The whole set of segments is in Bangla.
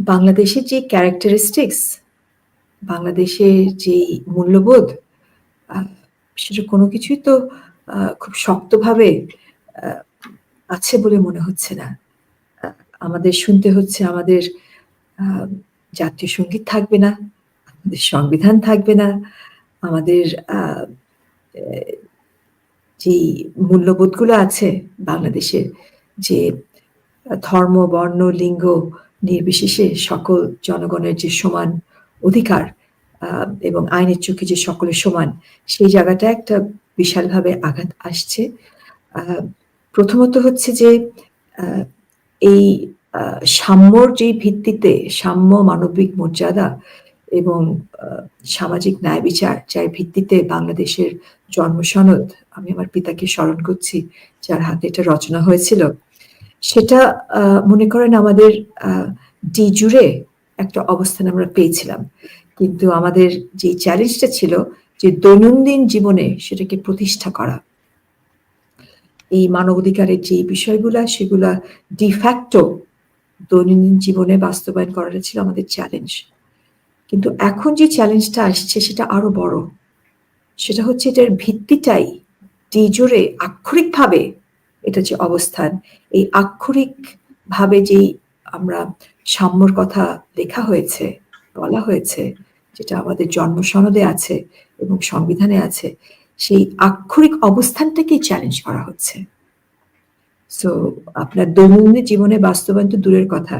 বাংলাদেশের যে ক্যারেক্টারিস্টিক্স, বাংলাদেশের যেই মূল্যবোধ সেটা কোনো কিছুই তো খুব শক্তভাবে আছে বলে মনে হচ্ছে না। আমাদের শুনতে হচ্ছে আমাদের জাতীয় সংগীত থাকবে না, আমাদের সংবিধান থাকবে না, আমাদের যেই মূল্যবোধগুলো আছে বাংলাদেশের যে ধর্ম, বর্ণ, লিঙ্গ নির্বিশেষে সকল জনগণের যে সমান অধিকার এবং আইনের চোখে যে সকলের সমান, সেই জায়গাটা একটা বিশালভাবে আঘাত আসছে। প্রথমত হচ্ছে যে এই সাম্যর যেই ভিত্তিতে সাম্য, মানবিক মর্যাদা এবং সামাজিক ন্যায় বিচার যার ভিত্তিতে বাংলাদেশের জন্মসনদ, আমি আমার পিতাকে স্মরণ করছি যার হাতে এটা রচনা হয়েছিল। সেটা মনে করেন আমাদের de jure একটা অবস্থান আমরা পেয়েছিলাম। কিন্তু আমাদের যেই চ্যালেঞ্জটা ছিল যে দৈনন্দিন জীবনে সেটাকে প্রতিষ্ঠা করা। এই মানবাধিকারের যে বিষয়গুলা, সেগুলা facto দৈনন্দিন জীবনে বাস্তবায়ন করাটা ছিল আমাদের চ্যালেঞ্জ। কিন্তু এখন যে চ্যালেঞ্জটা আসছে, সেটা আরও বড়। সেটা হচ্ছে এটার ভিত্তিটাই jure আক্ষরিকভাবে এটা যে অবস্থান, এই আক্ষরিক ভাবে যেই আমরা সাম্যর কথা লেখা হয়েছে, বলা হয়েছে, যেটা আমাদের জন্মসনদে আছে এবং সংবিধানে আছে, সেই আক্ষরিক অবস্থানটাকেই চ্যালেঞ্জ করা হচ্ছে। সো আপনার দৈনন্দিন জীবনে বাস্তবায়ন তো দূরের কথা।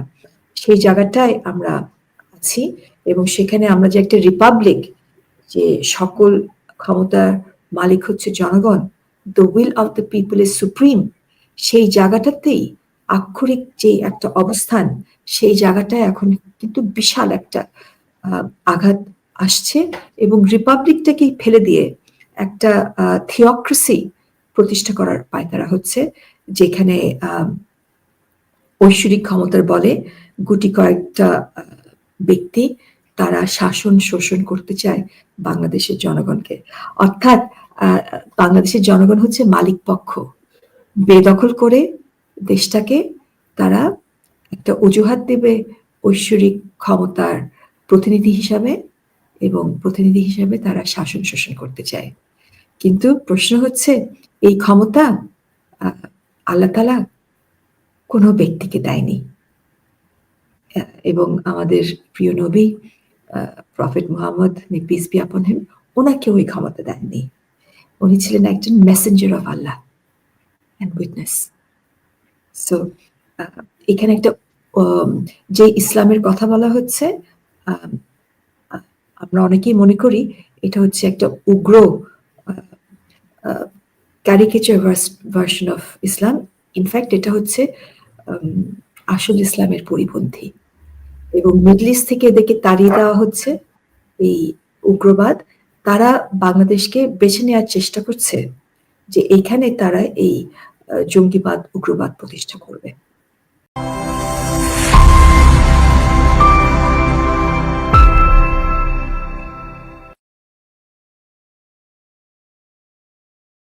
সেই জায়গাটায় আমরা আছি এবং সেখানে আমরা যে একটা রিপাবলিক যে সকল ক্ষমতার মালিক হচ্ছে জনগণ, the will of the people is supreme সেই জায়গাটাতেই আক্ষরিক যে একটা অবস্থান, সেই জায়গাটায় এখন কিন্তু বিশাল একটা আঘাত আসছে এবং রিপাবলিকটাকে ফেলে দিয়ে একটা theocracy প্রতিষ্ঠা করার পায়তারা হচ্ছে। যেখানে ঐশ্বরিক ক্ষমতার বলে গুটি কয়েকটা ব্যক্তি তারা শাসন শোষণ করতে চায় বাংলাদেশের জনগণকে। অর্থাৎ বাংলাদেশের জনগণ হচ্ছে মালিক পক্ষ। বেদখল করে দেশটাকে তারা একটা অজুহাত দেবে ঐশ্বরিক ক্ষমতার প্রতিনিধি হিসাবে এবং প্রতিনিধি হিসাবে তারা শাসন শোষণ করতে চায়। কিন্তু প্রশ্ন হচ্ছে, এই ক্ষমতা আল্লাহ তাআলা কোন ব্যক্তিকে দেয়নি। এবং আমাদের প্রিয় নবী প্রফেট মুহাম্মদ পিস বি আপন হিম উনাকেও এই ক্ষমতা দেননি। উনি ছিলেন একজন messenger of Allah and witness. So এখানে একটা যে ইসলামের কথা বলা হচ্ছে আমরা অনেকেই মনে করি এটা হচ্ছে একটা উগ্র uh uh caricature vers version of Islam. In fact এটা হচ্ছে আসল ইসলামের পরিপন্থী। এবং মিডল ইস্ট থেকে এদেরকে তাড়িয়ে দেওয়া হচ্ছে এই উগ্রবাদ। তারা বাংলাদেশকে বেছে নেওয়ার চেষ্টা করছে যে এখানে তারা এই জঙ্গিবাদ, উগ্রবাদ প্রতিষ্ঠা করবে।